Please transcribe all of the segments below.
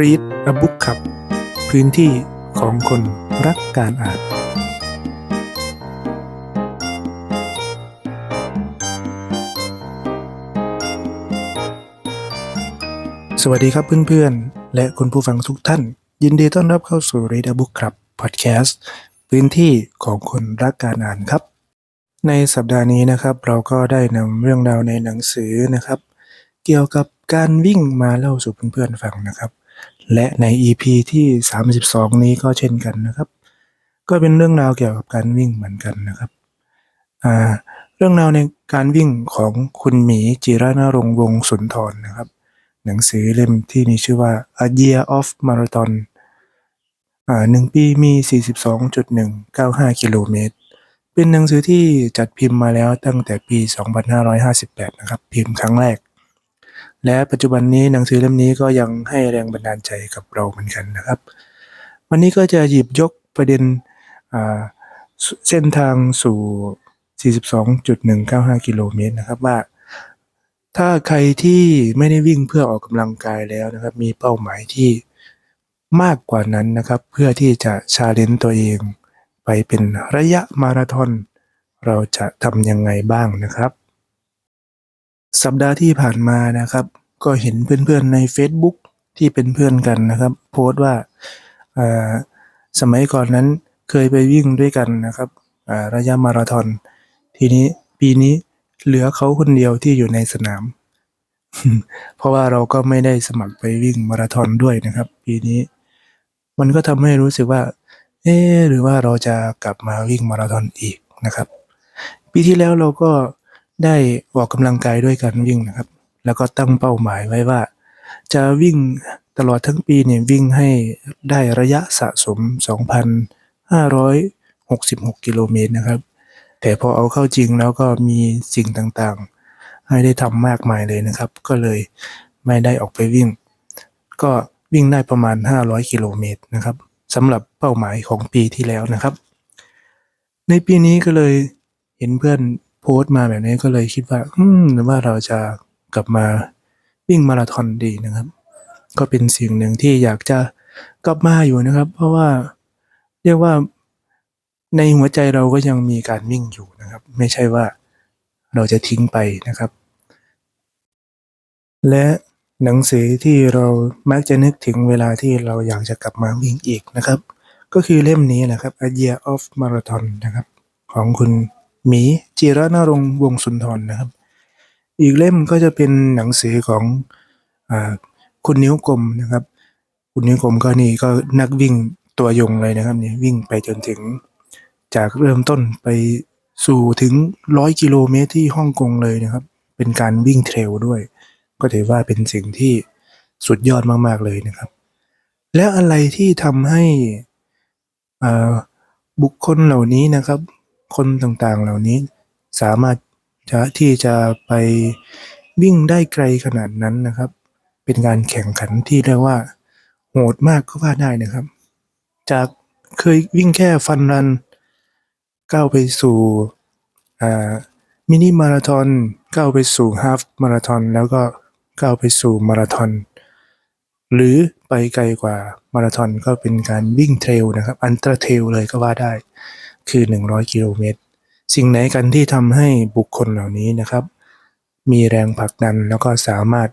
Read a Book ครับ พื้นที่ของคนรักการอ่าน สวัสดีครับเพื่อนๆ และคุณผู้ฟังทุกท่าน ยินดีต้อนรับเข้าสู่ Read a Book ครับพอดแคสต์พื้นที่ของคนรักการอ่านครับ ในสัปดาห์นี้นะครับ เราก็ได้นำเรื่องราวในหนังสือนะครับ เกี่ยวกับการวิ่งมาเล่าสู่เพื่อนๆฟังนะครับ และใน EP ที่ 32 นี้ก็เช่นกันนะครับ ก็เป็นเรื่องราวเกี่ยวกับการวิ่งเหมือนกันนะครับเรื่องราวในการวิ่งของคุณหมีจิรณรงวงสุนทรนะครับ หนังสือเล่มที่มีชื่อว่า A Year of Marathon อ่าหนึ่งปีมี 42.195 กิโลเมตร เป็นหนังสือที่จัดพิมพ์มาแล้วตั้งแต่ปี 2558 นะครับ พิมพ์ครั้งแรก และปัจจุบันนี้หนังสือเล่มนี้ก็ยังให้แรงบันดาลใจกับเราเหมือนกันนะครับ วันนี้ก็จะหยิบยกประเด็นเสเส้นทางสู่ 42.195 กิโลเมตรนะครับว่า ถ้าใครที่ไม่ได้วิ่งเพื่อออกกำลังกายแล้วนะครับ มีเป้าหมายที่มากกว่านั้นนะครับ เพื่อที่จะชาเลนจ์ตัวเอง ไปเป็นระยะมาราธอนเราจะทำยังไงบ้างนะครับ สัปดาห์ที่ผ่านมานะครับ ก็เห็นเพื่อนๆใน Facebook ที่เป็นเพื่อนกันนะครับ โพสต์ว่าสมัยก่อนนั้นเคยไปวิ่งด้วยกันนะครับระยะมาราธอนทีนี้ปีนี้เหลือเขาคนเดียวที่อยู่ในสนาม เพราะว่าเราก็ไม่ได้สมัครไปวิ่งมาราธอนด้วยนะครับ ปีนี้ มันก็ทำให้รู้สึกว่า เอ๊ะหรือว่าเราจะกลับมาวิ่งมาราธอนอีกนะครับ ปีที่แล้วเราก็ ได้ออกกำลังกายด้วยการวิ่งนะครับ แล้วก็ตั้งเป้าหมายไว้ว่า จะวิ่งตลอดทั้งปีเนี่ยวิ่งให้ได้ระยะสะสม 2,566 กิโลเมตรนะครับ แต่พอเอาเข้าจริงแล้วก็มีสิ่งต่างๆ ให้ได้ทำมากมายเลยนะครับ ก็เลยไม่ได้ออกไปวิ่ง ก็วิ่งได้ประมาณ 500 กิโลเมตรนะครับสำหรับเป้าหมายของปีที่แล้วนะครับ ในปีนี้ก็เลยเห็นเพื่อน โพสต์มาแบบนี้ก็เลยคิดว่า อืมหรือว่าเราจะกลับมาวิ่งมาราธอนดีนะครับ ก็เป็นสิ่งหนึ่งที่อยากจะกลับมาอยู่นะครับ เพราะว่าเรียกว่าในหัวใจเราก็ยังมีการวิ่งอยู่นะครับ ไม่ใช่ว่าเราจะทิ้งไปนะครับ และหนังสือที่เรามักจะนึกถึงเวลาที่เราอยากจะกลับมาวิ่งอีกนะครับ ก็คือเล่มนี้นะครับ A Year of Marathon นะครับ ของคุณ หมีจิรณรงวงศ์สุนทรนะครับ อีกเล่มก็จะเป็นหนังสือของอคุณนิ้วกลมนะครับ คุณนิ้วกลมก็นี่ก็นักวิ่งตัวยงเลยนะครับนี่วิ่งไปจนถึงจากเริ่มต้นไปสู่ถึงร้อยกิโลเมตรที่ฮ่องกงเลยนะครับ เป็นการวิ่งเทรลด้วย ก็ถือว่าเป็นสิ่งที่สุดยอดมาก ๆ เลยนะครับ แล้วอะไรที่ทำให้บุคคลเหล่านี้นะครับ คนต่างๆ เหล่านี้สามารถจะที่จะไปวิ่งได้ไกลขนาดนั้นนะครับ เป็นการแข่งขันที่เรียกว่า โหดมากก็ว่าได้นะครับ จากเคยวิ่งแค่ฟันรัน ก้าวไปสู่มินิมาราธอนก้าวไปสู่ฮาฟมาราธอนแล้วก็ก้าวไปสู่มาราธอนหรือไปไกลกว่ามาราธอนก็เป็นการวิ่งเทรลนะครับ อันตรเทรลเลยก็ว่าได้ คือ 100 กิโลเมตร สิ่งไหนกันที่ทำให้บุคคลเหล่านี้นะครับ มีแรงผลักดันแล้วก็สามารถ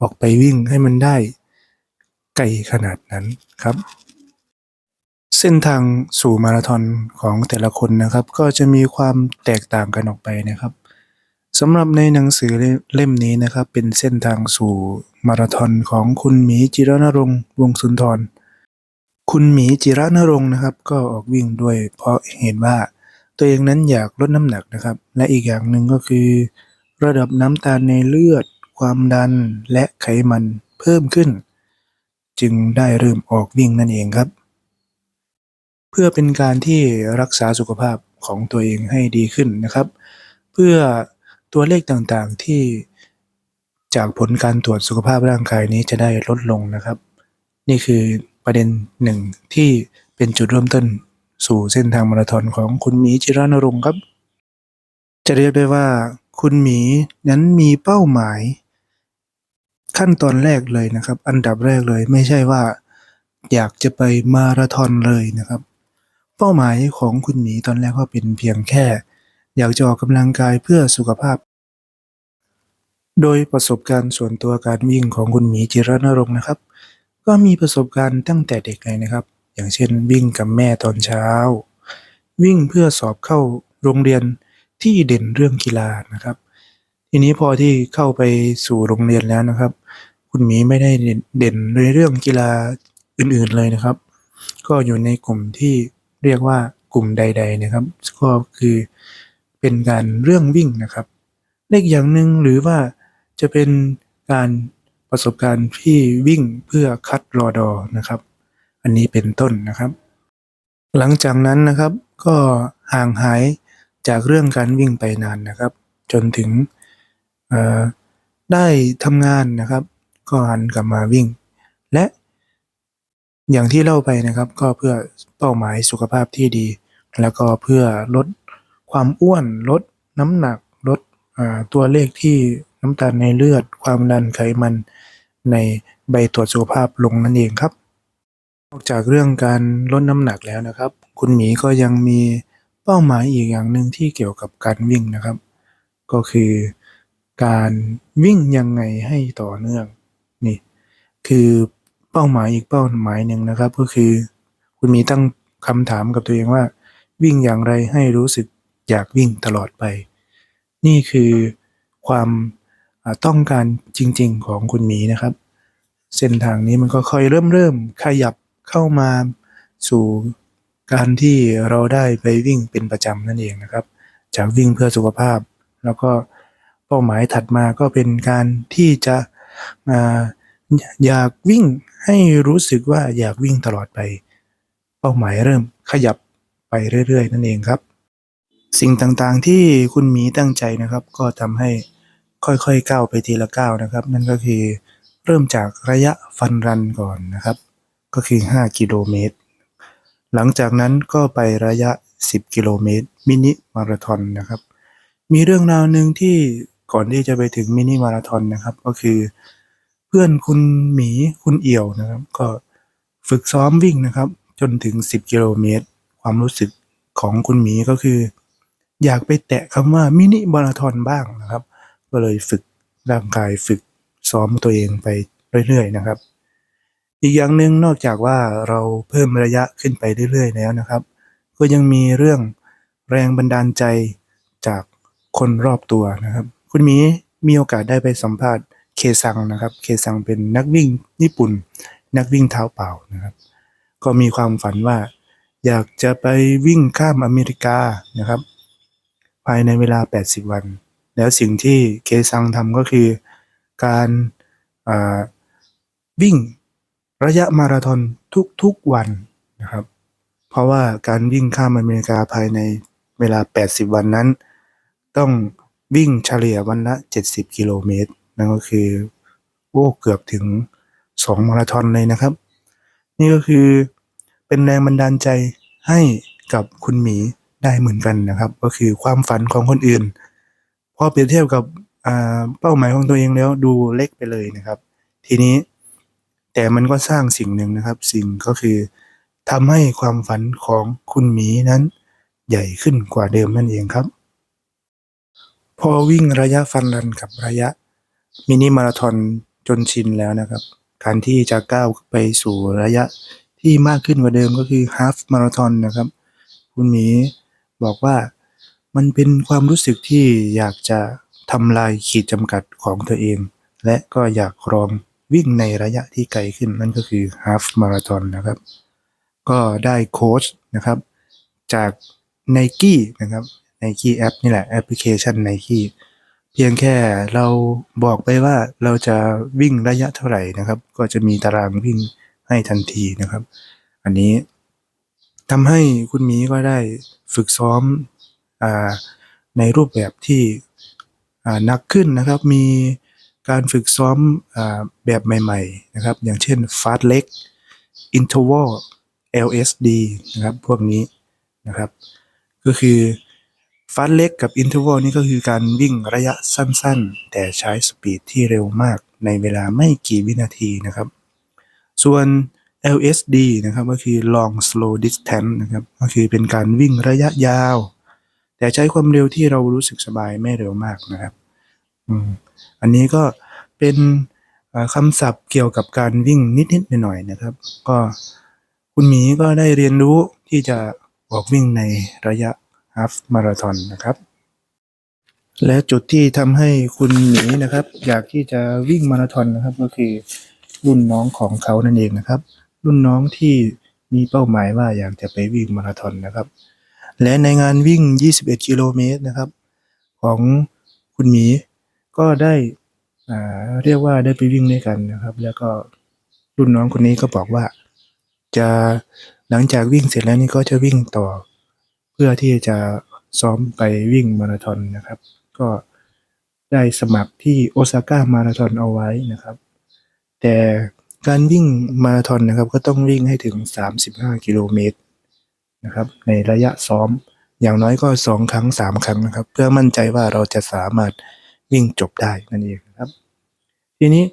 ออกไปวิ่งให้มันได้ไกลขนาดนั้นครับ เส้นทางสู่มาราธอนของแต่ละคนนะครับ ก็จะมีความแตกต่างกันออกไปนะครับสำหรับในหนังสือเล่มนี้นะครับ เป็นเส้นทางสู่มาราธอนของคุณหมีจิรณรงค์วงศ์สุนทร คุณหมีจิรณรงค์นะครับ ก็ออกวิ่งด้วยเพราะเห็นว่าตัวเองนั้นอยากลดน้ำหนักนะครับ และอีกอย่างหนึ่งก็คือ ระดับน้ำตาลในเลือด ความดันและไขมันเพิ่มขึ้น จึงได้เริ่มออกวิ่งนั่นเองครับ เพื่อเป็นการที่รักษาสุขภาพของตัวเองให้ดีขึ้นนะครับ เพื่อตัวเลขต่างๆที่จากผลการตรวจสุขภาพร่างกายนี้จะได้ลดลงนะครับ นี่คือ ประเด็นหนึ่งที่เป็นจุดเริ่มต้นสู่เส้นทางมาราธอนของคุณหมีจิรานรงค์ครับ จะเรียกได้ว่าคุณหมีนั้นมีเป้าหมาย ขั้นตอนแรกเลยนะครับ อันดับแรกเลยไม่ใช่ว่า อยากจะไปมาราธอนเลยนะครับ เป้าหมายของคุณหมีตอนแรกก็เป็นเพียงแค่ อยากจะออกกำลังกายเพื่อสุขภาพ โดยประสบการณ์ส่วนตัวการวิ่งของคุณหมีจิรนรงค์นะครับ ก็มีประสบการณ์ตั้งแต่เด็กเลยนะครับ อย่างเช่นวิ่งกับแม่ตอนเช้า วิ่งเพื่อสอบเข้าโรงเรียนที่เด่นเรื่องกีฬานะครับ ทีนี้พอที่เข้าไปสู่โรงเรียนแล้วนะครับ คุณหมีไม่ได้เด่นในเรื่องกีฬาอื่นๆเลยนะครับ ก็อยู่ในกลุ่มที่เรียกว่ากลุ่มใด ๆนะครับ ก็คือเป็นการเรื่องวิ่งนะครับเลขอย่างหนึ่งหรือว่าจะเป็นการ ประสบการณ์ที่วิ่งเพื่อคัดรอดอนะครับ อันนี้เป็นต้นนะครับ หลังจากนั้นนะครับก็ห่างหายจากเรื่องการวิ่งไปนานนะครับ จนถึงได้ทำงานนะครับ ก็หันกลับมาวิ่ง และอย่างที่เล่าไปนะครับ ก็เพื่อเป้าหมายสุขภาพที่ดี แล้วก็เพื่อลดความอ้วนลดน้ำหนักลดตัวเลขที่ น้ำตาลในเลือด ความดันไขมันในใบตรวจสุขภาพลงนั่นเองครับ นอกจากเรื่องการลดน้ำหนักแล้วนะครับ คุณหมีก็ยังมีเป้าหมายอีกอย่างหนึ่งที่เกี่ยวกับการวิ่งนะครับ ก็คือการวิ่งยังไงให้ต่อเนื่องนี่คือเป้าหมายอีกเป้าหมายหนึ่งนะครับ ก็คือ คุณหมีตั้งคำถามกับตัวเองว่า วิ่งอย่างไรให้รู้สึกอยากวิ่งตลอดไป นี่คือความ ต้องการจริง ๆ ของคุณหมีนะครับ เส้นทางนี้มันก็ค่อยเริ่มเริ่มขยับเข้ามาสู่การที่เราได้ไปวิ่งเป็นประจำนั่นเองนะครับ จากวิ่งเพื่อสุขภาพ แล้วก็เป้าหมายถัดมาก็เป็นการที่จะมาอยากวิ่งให้รู้สึกว่าอยากวิ่งตลอดไป เป้าหมายเริ่มขยับไปเรื่อย ๆ นั่นเองครับ สิ่งต่างๆที่คุณหมีตั้งใจนะครับ ก็ทำให้ ค่อยๆก้าวไปทีละก้าวนะครับ นั่นก็คือเริ่มจากระยะฟันรันก่อนนะครับ ก็คือ 5 กิโลเมตร หลังจากนั้นก็ไประยะ 10 กิโลเมตร มินิมาราธอนนะครับ มีเรื่องราวหนึ่งที่ก่อนที่จะไปถึงมินิมาราธอนนะครับ ก็คือ เพื่อนคุณหมีคุณเอี่ยวนะครับ ก็ฝึกซ้อมวิ่งนะครับ จนถึง 10 กิโลเมตร ความรู้สึกของคุณหมีก็คือ อยากไปแตะคำว่ามินิมาราธอนบ้างนะครับ ก็เลยฝึกร่างกายฝึกซ้อมตัวเองไปเรื่อยๆนะครับ อีกอย่างหนึ่งนอกจากว่าเราเพิ่มระยะขึ้นไปเรื่อยๆแล้วนะครับ ก็ยังมีเรื่องแรงบันดาลใจจากคนรอบตัวนะครับ คุณมีมีโอกาสได้ไปสัมภาษณ์เคซังนะครับ เคซังเป็นนักวิ่งญี่ปุ่น นักวิ่งเท้าเปล่านะครับ ก็มีความฝันว่า อยากจะไปวิ่งข้ามอเมริกานะครับ ภายในเวลา 80 วัน แล้วสิ่งที่เคซังทำก็คือการวิ่งระยะมาราธอนทุกๆวันนะครับ เพราะว่าการวิ่งข้ามอเมริกาภายในเวลา 80 วันนั้น ต้องวิ่งเฉลี่ยวันละ 70 กิโลเมตร นั่นก็คือโอ้เกือบถึง 2 มาราธอนเลยนะครับ นี่ก็คือเป็นแรงบันดาลใจให้กับคุณหมีได้เหมือนกันนะครับ ก็คือความฝันของคนอื่น อเปรียบเทียบกับเป้าหมายของตัวเองแล้วดูเล็กไปเลยนะครับ ทีนี้แต่มันก็สร้างสิ่งหนึ่งนะครับ สิ่งก็คือทำให้ความฝันของคุณหมีนั้น ใหญ่ขึ้นกว่าเดิมนั่นเองครับ พอวิ่งระยะฟันรันกับระยะมินิมาราธอนจนชินแล้วนะครับ การที่จะก้าวไปสู่ระยะที่มากขึ้นกว่าเดิมก็คือฮาฟมาราธอนนะครับ คุณหมีบอกว่า มันเป็นความรู้สึกที่อยากจะทำลายขีดจำกัดของตัวเอง และก็อยากลองวิ่งในระยะที่ไกลขึ้นนั่นก็คือฮาฟมาราธอนนะครับ ก็ได้โค้ชนะครับ จาก n i กี้นะครับ n i กี้แอปนี่แหละแอปพลิเคชัน n i กี้เพียงแค่เราบอกไปว่าเราจะวิ่งระยะเท่าไหร่นะครับ ก็จะมีตารางวิ่งให้ทันทีนะครับ อันนี้ทำให้คุณหมีก็ได้ฝึกซ้อม ในรูปแบบที่หนักขึ้นนะครับ มีการฝึกซ้อมอแบบใหม่ๆนะครับ อย่างเช่น fast leg interval LSD นะครับ พวกนี้นะครับ ก็คือ fast leg กับ interval นี่ก็คือการวิ่งระยะสั้นๆ แต่ใช้สปีดที่เร็วมากในเวลาไม่กี่วินาทีนะครับ ส่วน LSD นะครับก็คือ long slow distance นะครับ ก็คือเป็นการวิ่งระยะยาว แต่ใช้ความเร็วที่เรารู้สึกสบายไม่เร็วมากนะครับอืมอันนี้ก็เป็นคำศัพท์เกี่ยวกับการวิ่งนิดๆหน่อยๆนะครับ ก็คุณหมีก็ได้เรียนรู้ที่จะออกวิ่งในระยะ half marathon นะครับ และจุดที่ทำให้คุณหมีนะครับ อยากที่จะวิ่งมาราธอนนะครับ ก็คือรุ่นน้องของเขานั่นเองนะครับ รุ่นน้องที่มีเป้าหมายว่าอยากจะไปวิ่งมาราธอนนะครับ และในงานวิ่ง 21 กิโลเมตรนะครับ ของคุณหมีก็ได้เรียกว่าได้ไปวิ่งด้วยกันนะครับ แล้วก็รุ่นน้องคนนี้ก็บอกว่า จะหลังจากวิ่งเสร็จแล้วนี่ก็จะวิ่งต่อ เพื่อที่จะซ้อมไปวิ่งมาราธอนนะครับ ก็ได้สมัครที่โอซาก้ามาราธอนเอาไว้นะครับ แต่การวิ่งมาราธอนนะครับ ก็ต้องวิ่งให้ถึง 35 กิโลเมตร นะครับ ในระยะซ้อมอย่างน้อยก็ 2 ครั้ง 3 ครั้งนะครับ เพื่อมั่นใจว่าเราจะสามารถวิ่งจบได้นั่นเองครับ ทีนี้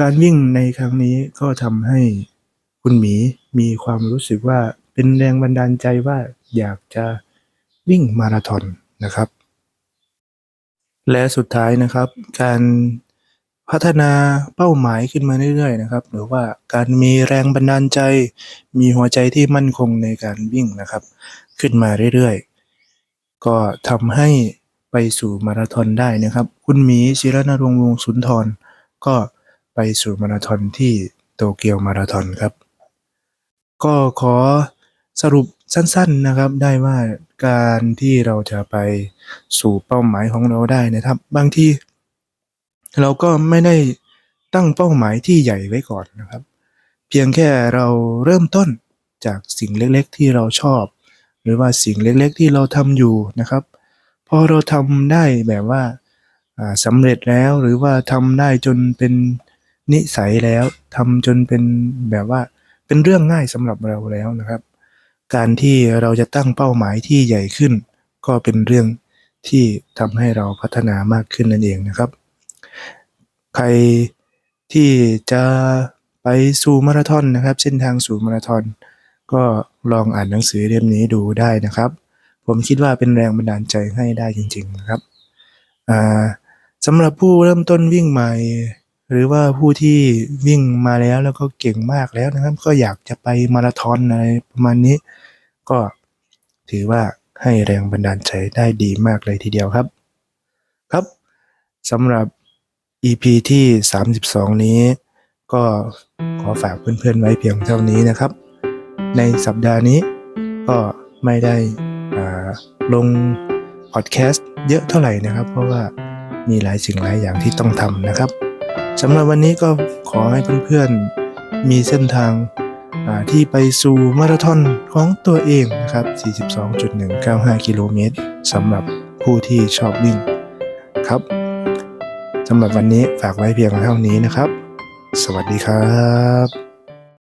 การวิ่งในครั้งนี้ก็ทำให้คุณหมีมีความรู้สึกว่าเป็นแรงบันดาลใจว่าอยากจะวิ่งมาราธอนนะครับ และสุดท้ายนะครับ การ พัฒนาเป้าหมายขึ้นมาเรื่อยๆนะครับ หรือว่าการมีแรงบันดาลใจ มีหัวใจที่มั่นคงในการวิ่งนะครับ ขึ้นมาเรื่อยๆ ก็ทำให้ไปสู่มาราธอนได้นะครับ คุณหมีศิรนรงค์วงศ์สุนทรก็ไปสู่มาราธอนที่โตเกียวมาราธอนครับ ก็ขอสรุปสั้นๆนะครับได้ว่าการที่เราจะไปสู่เป้าหมายของเราได้นะครับ บางที เราก็ไม่ได้ตั้งเป้าหมายที่ใหญ่ไว้ก่อนนะครับ เพียงแค่เราเริ่มต้นจากสิ่งเล็กๆที่เราชอบ หรือว่าสิ่งเล็กๆที่เราทำอยู่นะครับ พอเราทำได้แบบว่าสำเร็จแล้วหรือว่าทำได้จนเป็นนิสัยแล้วทำจนเป็นแบบว่าเป็นเรื่องง่ายสำหรับเราแล้วนะครับ การที่เราจะตั้งเป้าหมายที่ใหญ่ขึ้น ก็เป็นเรื่องที่ทำให้เราพัฒนามากขึ้นนั่นเองนะครับ ใครที่จะไปสู่มาราธอนนะครับ เส้นทางสู่มาราธอนก็ลองอ่านหนังสือเล่มนี้ดูได้นะครับ ผมคิดว่าเป็นแรงบันดาลใจให้ได้จริง ๆนะครับสำหรับผู้เริ่มต้นวิ่งใหม่ หรือว่าผู้ที่วิ่งมาแล้วแล้วก็เก่งมากแล้วนะครับ ก็อยากจะไปมาราธอนอะไรประมาณนี้ ก็ถือว่าให้แรงบันดาลใจได้ดีมากเลยทีเดียวครับ ครับสำหรับ EP ที่ 32 นี้ ก็ขอฝากเพื่อนๆไว้เพียงเท่านี้นะครับ ในสัปดาห์นี้ก็ไม่ได้ลงพอดแคสต์เยอะเท่าไหร่นะครับ เพราะว่ามีหลายสิ่งหลายอย่างที่ต้องทำนะครับสำหรับวันนี้ก็ขอให้เพื่อนๆมีเส้นทางาที่ไปสู่มาราธอนของตัวเองนะครับ 42.195 กิโลเมตรสำหรับผู้ที่ชอบวิ่งครับ สำหรับวันนี้ฝากไว้เพียงเท่านี้นะครับ สวัสดีครับ